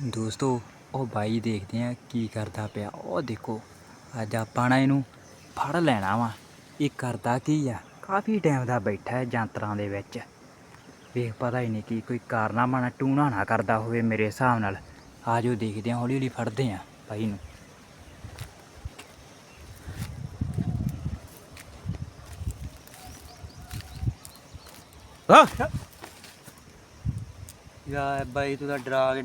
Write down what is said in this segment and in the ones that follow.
ਦੋਸਤੋ, ਉਹ ਬਾਈ ਦੇਖਦੇ ਆ ਕੀ ਕਰਦਾ ਪਿਆ। ਉਹ ਦੇਖੋ, ਅੱਜ ਆਪਾਂ ਨਾ ਇਹਨੂੰ ਫੜ ਲੈਣਾ ਵਾ। ਇਹ ਕਰਦਾ ਕੀ ਆ? ਕਾਫੀ ਟਾਈਮ ਦਾ ਬੈਠਾ ਹੈ ਜਾਂਤਰਾਂ ਦੇ ਵਿੱਚ। ਵੇਖ ਪਤਾ ਹੀ ਨਹੀਂ ਕੀ ਕੋਈ ਕਾਰਨਾਮਾ ਨਾ ਟੂਣਾ ਨਾ ਕਰਦਾ ਹੋਵੇ ਮੇਰੇ ਹਿਸਾਬ ਨਾਲ। ਆਜੋ ਦੇਖਦੇ ਆ ਹੌਲੀ ਹੌਲੀ ਫੜਦੇ ਆ ਬਾਈ ਨੂੰ। ਯਾਰ ਬਾਈ, ਤੂੰ ਤਾਂ ਡਰਾ ਕੇ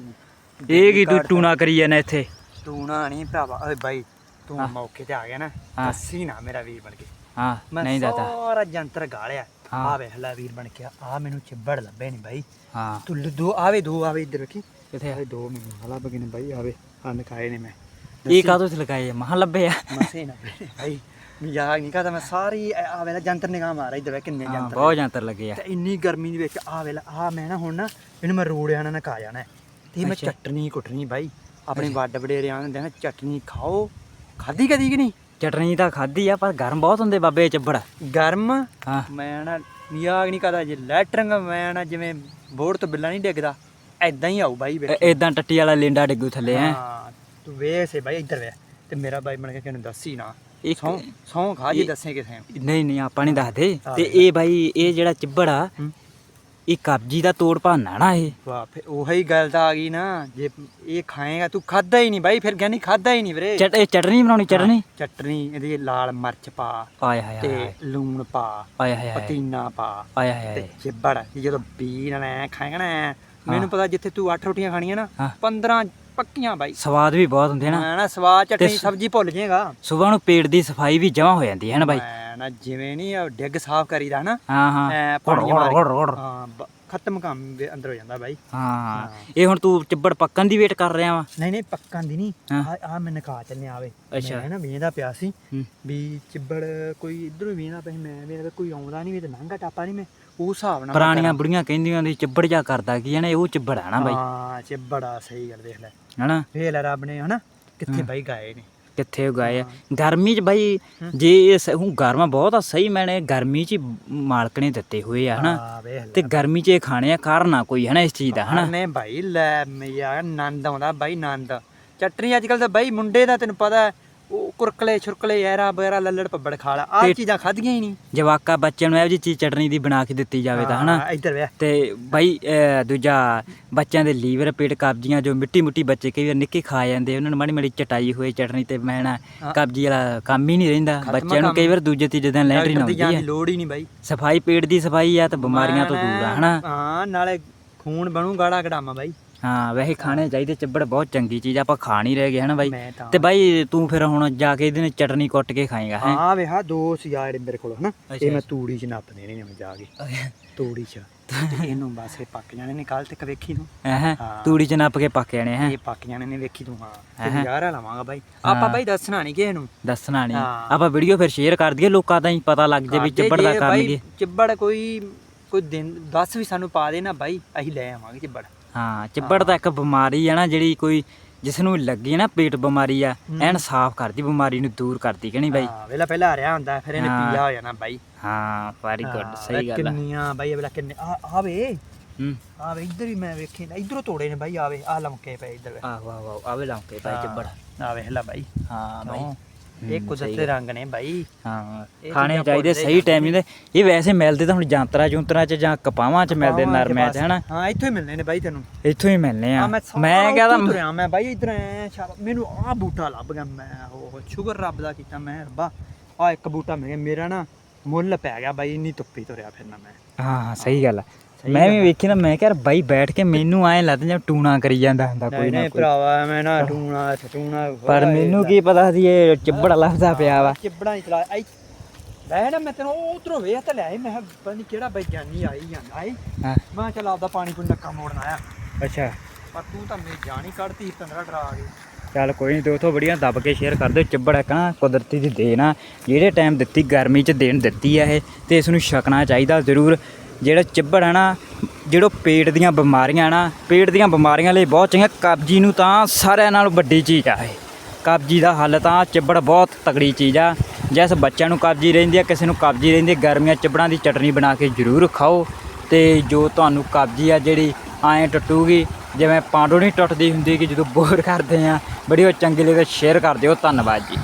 ਇਹ ਕੀ ਤੂੰ ਟੂਣਾ ਕਰੀ ਜਾਂਦਾ ਇੱਥੇ? ਟੂਣਾ ਨਹੀਂ ਭਰਾਵਾ ਓਏ ਬਾਈ ਤੂੰ। ਮੌਕੇ ਤੇ ਆ ਗਿਆ ਨਾ ਹਾਂ। ਦੱਸੀ ਨਾ ਮੇਰਾ ਵੀਰ ਬਣ ਕੇ। ਹਾਂ ਮੈਂ ਨਹੀਂ ਦਾਦਾ ਸਾਰਾ ਜੰਤਰ ਗਾਲਿਆ। ਹਾਂ। ਆ ਵੇਖ ਲੈ ਵੀਰ ਬਣ ਕੇ ਆ ਮੈਨੂੰ ਚਿੱਬੜ ਲੱਭੇ ਨਹੀਂ ਬਾਈ। ਹਾਂ। ਤੂੰ ਲ- ਦੋ ਆਵੇ ਦੋ ਆਵੇ ਇੱਧਰ ਵੇਖੀ। ਕਿੱਥੇ ਆ? ਆਵੇ ਦੋ ਮੈਨੂੰ ਹਾਲਾ ਬਗੇ ਨੇ ਬਾਈ ਆਵੇ ਆ ਨਕਾਏ ਨੇ ਮੈਂ। ਇਹ ਕਾਹਤੋਂ ਚ ਲਗਾਏ ਮਹਾਂ ਲੱਭੇ ਆ। ਮਸੇ ਨਾ ਬਾਈ। ਮਜ਼ਾਕ ਨਹੀਂ ਕਰਦਾ ਮੈਂ ਸਾਰੀ ਆ ਵੇਲਾ ਜੰਤਰ ਨਿਗਾਹ ਮਾਰਾ ਇੱਧਰ ਵੇਖ ਕਿੰਨੇ ਹਾਂ, ਜੰਤਰ ਬਹੁਤ ਜਾਂਤਰ ਲੱਗੇ ਆ। ਤੇ ਇੰਨੀ ਗਰਮੀ ਦੇ ਵਿੱਚ ਆ ਵੇਲਾ ਆ ਮੈਂ ਨਾ ਹੁਣ ਨਾ ਇਹਨੂੰ ਮੈਂ ਰੋੜਿਆਂ ਨਾਲ ਨਕਾ ਜਾਣਾ ਹੈ। ਤੇ ਮੈਂ। ਚਟਨੀ ਕੁੱਟਣੀ ਬਾਈ ਆਪਣੇ। ਵੱਡ ਵਡੇਰਿਆਂ ਨੇ ਦੇਣਾ ਚਟਨੀ ਖਾਓ। ਖਾਦੀ ਕਦੀ ਕਿ ਨਹੀਂ? ਚਟਨੀ ਤਾਂ ਖਾਧੀ ਆ ਪਰ ਗਰਮ ਬਹੁਤ ਹੁੰਦੇ ਬਾਬੇ ਚੱਬੜ। ਗਰਮ? ਹਾਂ। ਮੈਂ ਨਾ ਮਜ਼ਾਕ ਨਹੀਂ ਕਰਦਾ ਜੇ ਲੈਟਰਿੰਗ ਮੈਂ ਨਾ ਜਿਵੇਂ ਬੋਰਡ ਤੋਂ ਬਿੱਲਾ ਨਹੀਂ ਡਿੱਗਦਾ ਐਦਾਂ ਹੀ ਆਊ ਬਾਈ ਵੇਖ ਇਦਾਂ ਟੱਟੀ ਵਾਲਾ ਲਿੰਡਾ ਡਿੱਗੂ ਥੱਲੇ ਹੈ। ਹਾਂ ਤੂੰ ਵੇਖ ਸੇ ਬਾਈ ਇੱਧਰ ਵੇ ਤੇ ਮੇਰਾ ਬਾਈ ਬਣ ਕੇ ਕਿਹਨੂੰ ਦੱਸੀ ਨਾ? ਸੌ ਸੌ ਖਾ ਜੀ ਦੱਸੇ ਕਿਸੇ ਨਹੀਂ ਨਹੀਂ ਆਪਾਂ ਨਹੀਂ ਦੱਸਦੇ। ਤੇ। ਇਹ ਬਾਈ ਇਹ ਜਿਹੜਾ ਚਿੱਬੜ ਆ। ਇਹ ਕਬਜੀ ਦਾ ਤੋੜ ਭਾਨਾ ਨਾ ਇਹ। ਵਾਹ ਫਿਰ ਉਹੀ ਗੱਲ ਤਾਂ ਆ ਗਈ ਨਾ। ਜੇ ਇਹ ਖਾਏਗਾ ਤੂੰ ਖਾਦਾ ਹੀ ਨਹੀਂ ਬਾਈ ਫਿਰ ਕਹਿੰਦੀ ਖਾਦਾ ਹੀ ਨਹੀਂ ਵੀਰੇ। ਚਟ ਇਹ ਚਟਨੀ ਬਣਾਉਣੀ ਚਟਨੀ? ਚਟਨੀ ਇਹਦੀ ਲਾਲ ਮਿਰਚ ਪਾ ਆਏ ਹਾਏ ਤੇ ਲੂਣ ਪਾ ਆਏ ਹਾਏ ਪਤੀਨਾ ਪਾ ਆਏ ਹਾਏ ਤੇ ਚਿੱਬੜ ਜਦੋਂ ਬੀ ਨਾਲ ਐਂ ਖਾਏਗਾ ਨਾ ਮੈਨੂੰ ਪਤਾ ਜਿੱਥੇ ਤੂੰ 8 ਰੋਟੀਆਂ ਖਾਣੀਆਂ ਨਾ ਹਾਂ। 15 ਪੱਕੀਆਂ ਬਾਈ। ਸਵਾਦ ਵੀ ਬਹੁਤ ਹੁੰਦੇ ਨਾ। ਨਾ ਸਵਾਦ ਚਟਨੀ ਸਬਜ਼ੀ ਭੁੱਲ ਜਾਏਗਾ। ਸਵੇਰ ਨੂੰ ਪੇਟ ਦੀ ਸਫ਼ਾਈ ਵੀ ਜਮਾ ਹੋ ਜਾਂਦੀ ਹੈ ਨਾ ਬਾਈ। ਨਾ ਜਿਵੇਂ ਨਹੀਂ ਉਹ ਡਿੱਗ ਸਾਫ਼ ਕਰੀਦਾ ਨਾ ਹਾਂ ਹਾਂ ਪਾਣੀ ਮਾਰ। ਹਾਂ ਬ- ਖਤਮ ਕੰਮ ਦੇ ਅੰਦਰ ਹੋ ਜਾਂਦਾ ਬਾਈ ਹਾਂ ਇਹ ਹੁਣ ਤੂੰ ਚਿੱਬੜ ਪੱਕਣ ਦੀ ਵੇਟ ਕਰ ਰਿਹਾ ਵਾ ਨਹੀਂ ਨਹੀਂ ਪੱਕਾਂ ਦੀ ਨਹੀਂ ਹਾਂ। ਆ ਆ ਮੈਂ ਨਕਾ ਚੱਲੇ ਆਵੇ ਅੱਛਾ। ਮੈਂ ਨਾ ਵੇਂਦਾ ਪਿਆ ਸੀ ਹੂੰ। ਵੀ ਚਿੱਬੜ ਕੋਈ ਇਧਰੋਂ ਵੇਂਦਾ ਸੀ, ਮੈਂ ਵੇਂਦਾ ਕੋਈ ਆਉਂਦਾ ਨਹੀਂ ਵੀ ਤੇ ਲੰਘਾ ਟਾਪਾ ਨਹੀਂ ਮੈਂ ਉਸ ਹਿਸਾਬ ਨਾਲ ਪੁਰਾਣੀਆਂ। ਬੁੜੀਆਂ ਕਹਿੰਦੀਆਂ ਹੁੰਦੀ ਚਿੱਬੜ ਜਾ ਕਰਦਾ ਕੀ ਹੈ ਨਾ ਇਹ ਉਹ ਚਿੱਬੜ ਆ ਨਾ ਬਾਈ ਹਾਂ ਚਿੱਬੜਾ ਸਹੀ ਗੱਲ ਦੇਖ ਲੈ ਹਨਾ ਵੇਖ ਲੈ ਰੱਬ ਨੇ ਹਨਾ ਕਿੱਥੇ। ਬਾਈ ਗਾਏ ਨੇ ਕਿੱਥੇ ਉਗਾਏ ਆ। ਗਰਮੀ 'ਚ ਬਾਈ ਜੇ ਇਹ ਸ- ਹੁਣ ਗਰਮਾ ਬਹੁਤ ਆ ਸਹੀ ਮੈਨੇ ਗਰਮੀ 'ਚ ਹੀ ਮਾਲਕ ਨੇ ਦਿੱਤੇ ਹੋਏ ਆ ਹਨਾ। ਹਾਂ ਵੇਖ ਲੈ। ਤੇ ਗਰਮੀ 'ਚ ਇਹ ਖਾਣੇ ਆ ਕਾਰਨ ਆ ਕੋਈ ਹਨਾ ਇਸ ਚੀਜ਼ ਦਾ ਹਨਾ। ਨੇ ਬਾਈ ਲੈ ਯਾਰ ਆਨੰਦ ਆਉਂਦਾ ਬਾਈ ਆਨੰਦ। ਚਟਨੀ ਅੱਜ ਕੱਲ ਤਾਂ ਬਾਈ ਮੁੰਡੇ ਦਾ ਤੈਨੂੰ ਪਤਾ ਹੈ, ਉਹ ਕੁਰਕਲੇ ਛੁਰਕਲੇ ਯਾਰਾ ਵਗੈਰਾ ਲੱਲੜ ਪੱਬੜ ਖਾ ਲਾ। ਆਹ ਤੇ- ਚੀਜ਼ਾਂ ਖਾਧੀਆਂ ਹੀ ਨਹੀਂ। ਜਵਾਕਾ ਬੱਚਿਆਂ ਨੂੰ ਇਹੋ ਜਿਹੀ ਚੀਜ਼ ਚਟਨੀ ਦੀ ਬਣਾ ਕੇ ਦਿੱਤੀ ਜਾਵੇ ਤਾਂ ਹਨਾ? ਹਾਂ, ਇੱਧਰ ਵੇ ਤੇ ਬਾਈ ਅਹ, ਦੂਜਾ ਬੱਚਿਆਂ ਦੇ ਲੀਵਰ ਪੇਟ ਕਬਜ਼ੀਆਂ ਜੋ ਮਿੱਟੀ ਮੁੱਟੀ ਬੱਚੇ ਕਈ ਵਾਰ ਨਿੱਕੇ ਖਾ ਜਾਂਦੇ ਉਹਨਾਂ ਨੂੰ ਮਾੜੀ ਮਾੜੀ ਚਟਾਈ ਹੋਏ ਚਟਨੀ ਤੇ ਮੈਂ ਨਾ ਹਾਂ। ਕਬਜੀ ਵਾਲਾ ਕੰਮ ਹੀ ਨਹੀਂ ਰਹਿੰਦਾ। ਖਤਮ ਬੱਚਿਆਂ ਨੂੰ ਕੰਮ। ਕਈ ਵਾਰ ਦੂਜੇ ਤੀਜੇ ਦਿਨ ਲੈਂਟਰੀ ਨਾ ਡਾਕਟਰ ਦੀ ਜਾਣ ਹੁੰਦੀ ਦੀ ਹੈ ਲੋੜ ਹੀ ਨਹੀਂ ਬਾਈ। ਸਫ਼ਾਈ ਪੇਟ ਦੀ ਸਫ਼ਾਈ ਆ ਤਾਂ ਬਿਮਾਰੀਆਂ ਤੋਂ ਦੂਰ ਆ ਹਨਾ? ਹਾਂ ਨਾਲੇ ਖੂਨ ਬਣੂ ਗਾੜਾ ਕਢਾਮਾ ਬਾਈ। ਹਾਂ ਵੈਸੇ ਖਾਣੇ ਚਾਹੀਦੇ ਚੱਬੜ ਬਹੁਤ ਚੰਗੀ ਚੀਜ਼ ਆ, ਆਪਾਂ ਖਾ ਨਹੀਂ ਰਹੇ ਹਨਾ ਬਾਈ? ਮੈਂ ਤਾਂ ਤੇ ਬਾਈ ਤੂੰ ਫਿਰ ਹੁਣ ਜਾ ਕੇ ਇਹਦੇ ਨਾਲ ਚਟਨੀ ਕੁੱਟ ਕੇ ਖਾਏਗਾ ਹੈ? ਹਾਂ ਵੇ ਹਾਂ ਦੋ ਸੀ ਆ ਜਿਹੜੇ ਮੇਰੇ ਕੋਲ ਹਨਾ? ਅੱਛਾ, ਇਹ ਮੈਂ। ਤੂੜੀ ਚ ਨੱਪ ਦੇਣੇ ਨੇ ਮੈਂ ਜਾ ਕੇ। ਤੂੜੀ ਚ। ਤੇ ਇਹਨੂੰ ਬਸ ਇਹ ਪੱਕ ਜਾਣੇ ਨੇ ਕੱਲ ਤੱਕ ਵੇਖੀ ਤੂੰ। ਹੈ ਹਾਂ। ਤੂੜੀ ਚ ਨੱਪ ਕੇ ਪੱਕ ਜਾਣੇ ਹੈ? ਇਹ ਪੱਕ ਜਾਣੇ ਨੇ ਵੇਖੀ ਤੂੰ ਹਾਂ। ਹੈਂ। ਤੇ ਯਾਰ ਲਵਾਂਗਾ ਬਾਈ। ਆਪਾਂ ਹਾਂ। ਬਾਈ ਦੱਸਣਾ ਨਹੀਂ ਕਿਸੇ ਨੂੰ। ਦੱਸਣਾ ਨਹੀਂ ਹਾਂ। ਆਪਾਂ ਵੀਡੀਓ ਫਿਰ ਸ਼ੇਅਰ ਕਰ ਦਈਏ ਲੋਕਾਂ ਦਾ ਹੀ ਪਤਾ ਲੱਗ ਜੇ ਵੀ ਚੱਬੜ ਦਾ ਜੇ ਬਾਈ ਕਰਨਗੇ ਚਿੱਬੜ ਕੋਈ ਕੋਈ ਦਿਨ 10 ਵੀ ਸਾਨੂੰ ਪਾ ਦੇ ਨਾ ਬਾਈ ਅਸੀਂ ਲੈ ਆਵਾਂਗੇ ਚਿੱਬੜ। ਹਾਂ ਚੱਬੜ ਤਾਂ ਇੱਕ ਬਿਮਾਰੀ ਆ ਨਾ ਜਿਹੜੀ ਕੋਈ ਜਿਸ ਨੂੰ ਲੱਗੀ ਨਾ ਪੇਟ ਬਿਮਾਰੀ ਆ। ਐਨ ਸਾਫ਼ ਕਰਦੀ ਬਿਮਾਰੀ ਨੂੰ ਦੂਰ ਕਰਦੀ ਕਿ ਨਹੀਂ ਬਾਈ? ਹਾਂ ਵੇਲਾ ਪਹਿਲਾਂ ਆ ਰਿਹਾ ਹੁੰਦਾ ਫਿਰ ਇਹਨੇ। ਪੀਲਾ ਹੋ ਜਾਣਾ ਬਾਈ। ਹਾਂ ਵੈਰੀ ਗੁੱਡ ਸਹੀ ਗੱਲ ਆ। ਕਿੰਨੀਆਂ ਬਾਈ ਵੇਲਾ ਕਿੰਨੇ ਆ ਆਵੇ। ਹੂੰ। ਆਵੇ ਇੱਧਰ ਹੀ ਮੈਂ ਵੇਖੇ ਨਾ ਇੱਧਰੋਂ ਤੋੜੇ ਨੇ ਬਾਈ ਆਵੇ ਆ ਲਮਕੇ ਪਏ ਇੱਧਰ। ਆਹ ਵਾਹ ਵਾਹ ਆਵੇ ਲਾਉਂਕੇ ਬਾਈ ਚੱਬੜ। ਆ ਵੇਖ ਲੈ ਬਾਈ। ਹਾਂ ਬਾਈ। ਇਹ ਕੁਦਰਤੀ। ਰੰਗ ਨੇ ਬਾਈ। ਹਾਂ ਖਾਣੇ ਚਾਹੀਦੇ ਸਹੀ ਟਾਈਮ ਦੇ। ਇਹ ਵੈਸੇ ਮਿਲਦੇ ਤਾਂ ਹੁਣ ਜਾਂਤਰਾ ਜੁੰਤਰਾ ਚ ਜਾਂ ਕਪਾਵਾਂ ਚ ਮਿਲਦੇ ਨਰਮਿਆਂ ਚ। ਹਨਾ? ਹਾਂ ਇੱਥੋਂ ਹੀ ਮਿਲਨੇ ਨੇ ਬਾਈ ਤੈਨੂੰ। ਇੱਥੋਂ ਹੀ ਮਿਲਨੇ ਆ। ਮੈਂ ਕਹਦਾ ਤੁਰਿਆ ਮੈਂ ਬਾਈ ਇਧਰ ਮੈਨੂੰ ਆ ਬੂਟਾ ਲੱਭ ਗਿਆ। ਮੈਂ ਉਹ ਸ਼ੁਗਰ ਰੱਬ ਦਾ ਕੀਤਾ ਮੈਂ ਰੱਬਾ ਆ ਇੱਕ ਬੂਟਾ ਮਿਲ ਗਿਆ ਮੇਰਾ ਨਾ ਮੁੱਲ ਪੈ ਗਿਆ ਬਾਈ ਇੰਨੀ ਧੁੱਪੀ ਤੁਰਿਆ ਫਿਰਨਾ ਮੈਂ। ਹਾਂ ਹਾਂ ਸਹੀ ਗੱਲ ਆ। ਮੈਂ ਵੀ। ਵੇਖੀ ਨਾ ਮੈਂ ਕਿਹਾ ਯਾਰ ਬਾਈ ਬੈਠ ਕੇ ਮੈਨੂੰ ਐਂ ਲੱਗਦਾ ਜਿਵੇਂ ਟੂਣਾ ਕਰੀ ਜਾਂਦਾ ਹੁੰਦਾ ਕੋਈ ਨਹੀਂ ਨਾ ਨਹੀਂ ਕੋਈ। ਭਰਾਵਾ ਮੈਂ ਨਾ ਟੂਣਾ ਟੂਣਾ ਪਰ ਮੈਨੂੰ ਕੀ ਪਤਾ ਸੀ ਇਹ ਚੱਬੜਾ ਲੱਭਦਾ ਪਿਆ ਵਾ। ਚਿਬੜਾ ਹੀ ਚਲਾ ਆਈ। ਮੈਂ ਨਾ ਮੈਂ ਤੈਨੂੰ ਉਧਰੋਂ ਵੇਖ ਤੇ ਲਿਆਈ ਮੈਂ ਕਿਹਾ ਪਤਾ ਨਹੀਂ ਕਿਹੜਾ ਵਿਗਿਆਨੀ ਆਈ ਜਾਂਦਾ ਆਈ। ਹਾਂ। ਮੈਂ ਚੱਲ ਆਪਦਾ ਪਾਣੀ ਕੋਈ ਨੱਕਾ ਮੋੜਨ ਆਇਆ। ਅੱਛਾ। ਪਰ ਤੂੰ ਤਾਂ ਮੇਰੀ ਜਾਨ ਹੀ ਕੱਢਤੀ ਪੰਦਰਾ ਡਰਾ ਕੇ। ਚੱਲ ਕੋਈ ਨਹੀਂ ਦੋਸਤੋ ਬੜੀਆਂ ਦੱਬ ਕੇ ਸ਼ੇਅਰ ਕਰ ਦਿਓ। ਚੱਬੜ ਇੱਕ ਨਾ ਕੁਦਰਤੀ ਦੀ ਦੇਣ ਆ। ਜਿਹੜੇ ਟਾਈਮ ਦਿੱਤੀ ਗਰਮੀ 'ਚ ਦੇਣ ਦਿੱਤੀ ਆ ਇਹ ਤੇ ਇਸ ਨੂੰ ਛਕਣਾ ਚਾਹੀਦਾ ਜ਼ਰੂਰ। ਜਿਹੜਾ ਚਿੱਬੜ ਹੈ ਨਾ, ਜਿਹੜੋ ਪੇਟ ਦੀਆਂ ਬਿਮਾਰੀਆਂ ਨਾ, ਪੇਟ ਦੀਆਂ ਬਿਮਾਰੀਆਂ ਲਈ ਬਹੁਤ ਚੰਗਾ। ਕਬਜੀ ਨੂੰ ਤਾਂ ਸਾਰਿਆਂ ਨਾਲੋਂ ਵੱਡੀ ਚੀਜ਼ ਆ ਇਹ। ਕਬਜੀ ਦਾ ਹੱਲ ਤਾਂ ਚਿੱਬੜ ਬਹੁਤ ਤਕੜੀ ਚੀਜ਼ ਆ। ਜਿਸ ਬੱਚਿਆਂ ਨੂੰ ਕਬਜੀ ਰਹਿੰਦੀ ਆ, ਕਿਸੇ ਨੂੰ ਕਬਜੀ ਰਹਿੰਦੀ ਗਰਮੀਆਂ ਚਿੱਬੜਾਂ ਦੀ ਚਟਨੀ ਬਣਾ ਕੇ ਜ਼ਰੂਰ ਖਾਓ। ਤੇ ਜੋ ਤੁਹਾਨੂੰ ਕਬਜੀ ਆ ਜਿਹੜੀ ਐਂ ਟੁੱਟੂਗੀ, ਜਿਵੇਂ ਪਾਂਡੋ ਨਹੀਂ ਟੁੱਟਦੀ ਹੁੰਦੀ ਕਿ ਜਦੋਂ ਬੋਰ ਕਰਦੇ ਆ, ਵੀਡੀਓ ਚੰਗੀ ਲੱਗੇ ਸ਼ੇਅਰ ਕਰ ਦਿਓ। ਧੰਨਵਾਦ ਜੀ।